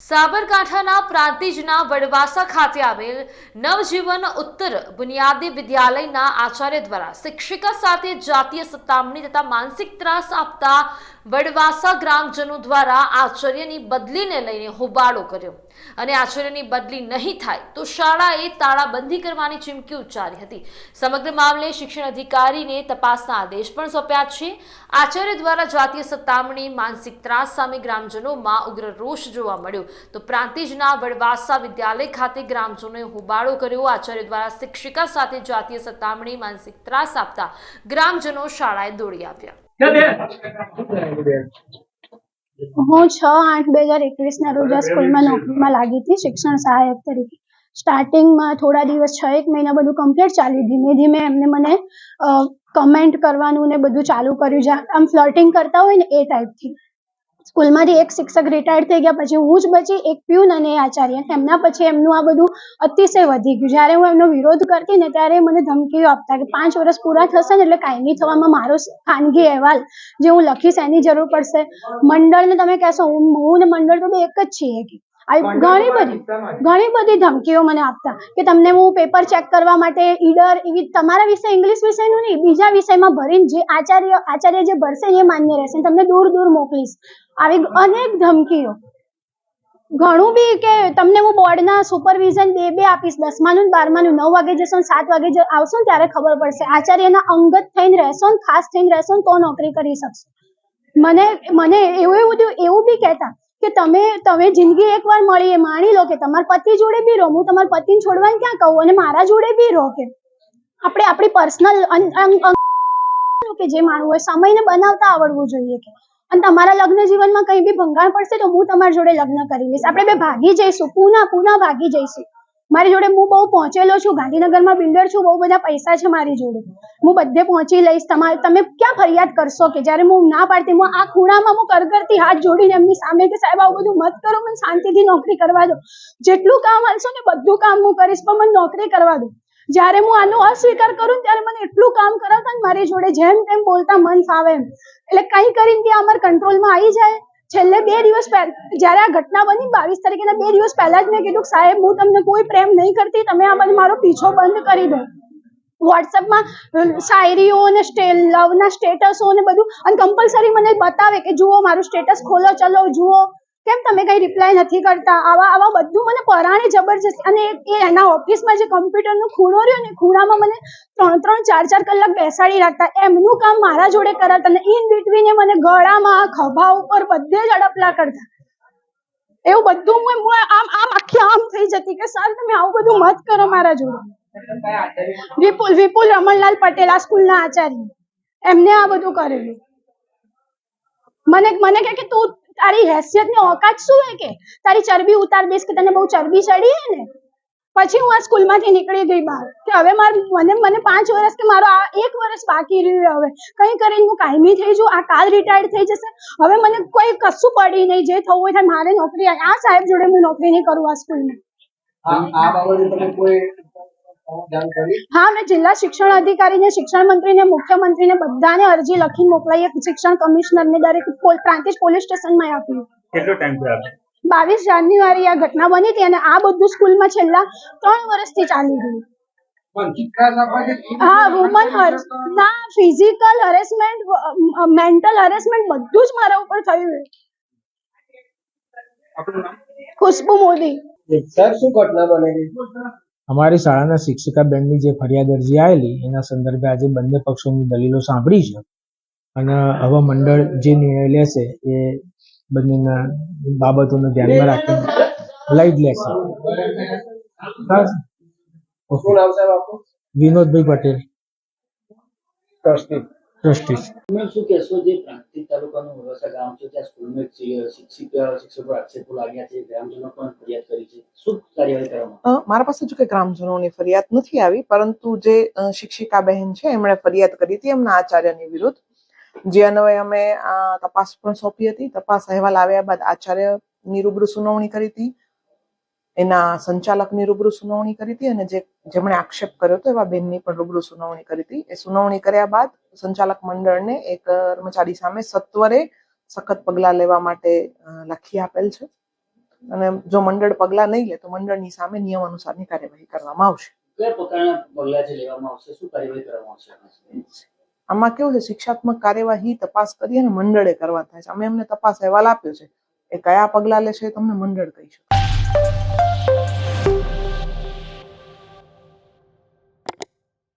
સાબરકાંઠાના પ્રાંતિજના વડવાસા ખાતે આવેલ નવજીવન ઉત્તર બુનિયાદી વિદ્યાલયના આચાર્ય દ્વારા શિક્ષિકા સાથે જાતીય સતામણી તથા માનસિક ત્રાસ આપતા વડવાસા ગ્રામજનો દ્વારા આચાર્યની બદલીને લઈને હોબાળો કર્યો. અને આચાર્યની બદલી નહીં થાય તો શાળાએ તાળાબંધી કરવાની ચીમકી ઉચ્ચારી હતી. સમગ્ર મામલે શિક્ષણ અધિકારીને તપાસના આદેશ પણ સોંપ્યા છે. આચાર્ય દ્વારા જાતીય સતામણી માનસિક ત્રાસ સામે ગ્રામજનોમાં ઉગ્ર રોષ જોવા મળ્યો. તો પ્રાંતિજના વડવાસા વિદ્યાલય ખાતે ગ્રામજનોએ હોબાળો કર્યો. આચાર્ય દ્વારા શિક્ષિકા સાથે જાતીય સતામણી માનસિક ત્રાસ આપતા ગ્રામજનો શાળાએ દોડી આવ્યા. હું છ આઠ બે હજાર એકવીસના રોજ આ સ્કૂલમાં નોકરીમાં લાગી હતી શિક્ષણ સહાયક તરીકે. સ્ટાર્ટિંગમાં થોડા દિવસ, છ એક મહિના બધું કમ્પ્લીટ ચાલ્યું ધીમે ધીમે એમને મને કમેન્ટ કરવાનું ને બધું ચાલુ કર્યું. જે આમ ફ્લર્ટિંગ કરતા હોય ને એ ટાઈપથી સ્કૂલમાંથી એક શિક્ષક રિટાયર્ડ થઈ ગયા, પછી હું જ બચી, એક પ્યુન અને આચાર્ય. એમના પછી એમનું આ બધું અતિશય વધી ગયું. જ્યારે હું એમનો વિરોધ કરતી ને ત્યારે મને ધમકીઓ આપતા કે પાંચ વર્ષ પૂરા થશે ને એટલે કાયમી થવામાં મારો ખાનગી અહેવાલ જે હું લખીશ એની જરૂર પડશે. મંડળને તમે કહેશો, હું હું ને મંડળ તો બે એક જ છીએ ઘણી બધી ઘણી બધી ધમકીઓ મને આપતા કે તમને હું પેપર ચેક કરવા માટે ઈડર એવી તમારા વિષય ઇંગ્લિશ વિષયનું નહીં બીજા વિષયમાં ભરીને જે આચાર્ય આચાર્ય જે ભરશે એ માન્ય રહેશે તમને દૂર દૂર મોકલીશ. આવી અનેક ધમકીઓ. ઘણું બી કે તમને હું બોર્ડના સુપરવિઝન બે બે આપીશ દસમાનું ને બારમાનું નવ વાગે જશો ને સાત વાગે આવશો ને ત્યારે ખબર પડશે. આચાર્યના અંગત થઈને રહેશો ને ખાસ થઈને રહેશો ને તો નોકરી કરી શકશો. મને મને એવું એવું થયું એવું બી કહેતા કે તમે તમે જિંદગી એકવાર મળી એ માણી લો કે તમારા પતિ જોડે બી રહો. હું તમારા પતિને છોડવાને ક્યાં કહું? અને મારા જોડે બી રહો કે. આપણે આપણી પર્સનલ કે જે માણવું હોય, સમયને બનાવતા આવડવું જોઈએ કે. અને તમારા લગ્ન જીવનમાં કંઈ બી ભંગાણ પડશે તો હું તમારા જોડે લગ્ન કરી લઈશ. આપણે બે ભાગી જઈશું, પુના પુના ભાગી જઈશું. મારી જોડે હું બહુ પહોંચેલો છું, ગાંધીનગરમાં બિલ્ડર છું, બહુ બધા પૈસા છે મારી જોડે. હું બધે પહોંચી લઈશ તમારે તમે ક્યાં ફરિયાદ કરશો કે જ્યારે હું ના પાડતી, હું આ ખૂણામાં હું કરકરતી હાથ જોડીને એમની સામે કે સાહેબ, આવું બધું મત કરો, મને શાંતિથી નોકરી કરવા દો. જેટલું કામ હલશો ને બધું કામ હું કરીશ, પણ મને નોકરી કરવા દો. જ્યારે હું આનો અસ્વીકાર કરું ત્યારે મને એટલું કામ કરાવતા ને મારી જોડે જેમ તેમ બોલતા મન ફાવે એમ. એટલે કંઈ કરીને ત્યાં અમારા કંટ્રોલમાં આવી જાય. છેલ્લે બે દિવસ પહેલા જ્યારે આ ઘટના બની, બાવીસ તારીખના બે દિવસ પહેલા જ મેં કીધું સાહેબ, હું તમને કોઈ પ્રેમ નહીં કરતી, તમે આ મારો પીછો બંધ કરી દો. વોટ્સઅપમાં શાયરીઓ અને લવના સ્ટેટસો ને બધું. અને કમ્પલસરી મને બતાવે કે જુઓ, મારું સ્ટેટસ ખોલો, ચલો, જુઓ. કેમ તમે કઈ રિપ્લાય નથી કરતા? આવા આવા બધું મને પરાણે જબરજસ્ત અને એ એના ઓફિસમાં જે કમ્પ્યુટરનો ખૂણો રહ્યો ને, ખૂણામાં મને ત્રણ ત્રણ, ચાર ચાર કલાક બેસાડી રાખતા. એમનું કામ મારા જોડે કરાતા અને ઇન બિટવીને મને ગળામાં, ખભા ઉપર બધે જ અડપલા કરતા. એવું બધું હું આમ આમ આખી આમ થઈ જતી કે સર તમે આવું બધું મત કરો મારા જોડે. વિપુલ વિપુલ રમણલાલ પટેલ આ સ્કૂલના આચાર્ય. એમને આ બધું કરેલું. મને મને કે તું તારી હેસિયતની ઓકાત શું હે કે? તારી ચરબી ઉતાર દઈશ કે તને બહુ ચરબી ચડી હે ને? પછી હું આ સ્કૂલમાંથી નીકળી ગઈ બહાર. કે હવે માર મને મને પાંચ વર્ષ કે મારો આ એક વર્ષ બાકી રહ્યું હવે. કંઈ કરીને હું કાયમી થઈ જઉં આ કાલ રિટાયર્ડ થઈ જશે. હવે મને કોઈ કશું પડી નહીં, જે થવું હોય મારે નોકરી આ સાહેબ જોડે હું નોકરી નહીં કરું આ સ્કૂલમાં આ બાબતે તમે કોઈ હા મેં જિલ્લા શિક્ષણ અધિકારીને શિક્ષણ મંત્રીને મુખ્યમંત્રીને બધાને અરજી લખીને મોકલાઈ શિક્ષણ શિક્ષણ કમિશનરને દરેક પ્રાંતિજ પોલીસ સ્ટેશનમાં આપ્યું. કેટલો ટાઈમ થયો બાવીસ જાન્યુઆરી આ ઘટના બની હતી અને આ બધું સ્કૂલમાં છેલ્લા ત્રણ વર્ષથી ચાલી રહ્યું. હા વુમન હર ના ફિઝિકલ હરેસમેન્ટ મેન્ટલ હરેસમેન્ટ બધું જ મારા ઉપર થયું છે. ખુશ્બુ મોદી. સર શું ઘટના બનેલી અમારી શાળાના શિક્ષિકા બેનની જે ફરિયાદ અરજી આવેલી એના સંદર્ભે આજે બંને પક્ષોની દલીલો સાંભળી છે. અને હવે મંડળ જે નિર્ણય લેશે એ બંનેના બાબતોને ધ્યાનમાં રાખીને લઈ જ લેશે. વિનોદભાઈ પટેલ. ટ્રસ્ટી. ટ્રસ્ટી તમે શું કહેશો જે પ્રાંતિજ તાલુકાનું મોડાસા ગામ છે ત્યાં સ્કૂલમાં એક શિ- શિક્ષિક શિક્ષકો આક્ષેપો લાગ્યા છે ગ્રામજનો પણ ફરિયાદ કરી છે. શું કાર્યવાહી કરવામાં મારા પાસે જો કે ગ્રામજનોની ફરિયાદ નથી આવી પરંતુ જે શિક્ષિકા બહેન છે એમણે ફરિયાદ કરી હતી એમના આચાર્યની વિરુદ્ધ જે અન્વયે અમે તપાસ પણ સોંપી હતી. તપાસ અહેવાલ આવ્યા બાદ આચાર્યની રૂબરૂ સુનાવણી કરી હતી. એના સંચાલકની રૂબરૂ સુનાવણી કરી હતી અને જે જેમણે આક્ષેપ કર્યો હતો એવા બેનની પણ રૂબરૂ સુનાવણી કરી હતી. એ સુનાવણી કર્યા બાદ સંચાલક મંડળને એક કર્મચારી સામે સત્વરે સખત પગલાં લેવા માટે લખી આપેલ છે. અને જો મંડળ પગલાં નહીં લે તો મંડળની સામે નિયમ અનુસારની કાર્યવાહી કરવામાં આવશે. કયા પ્રકારના પગલાં જે લેવામાં આવશે? શું કાર્યવાહી કરવામાં આવશે આમાં કેવું છે શિક્ષાત્મક કાર્યવાહી તપાસ કરી અને મંડળે કરવા થાય છે. અમે એમને તપાસ અહેવાલ આપ્યો છે. એ કયા પગલાં લેશે એ તમને મંડળ કહી શકે.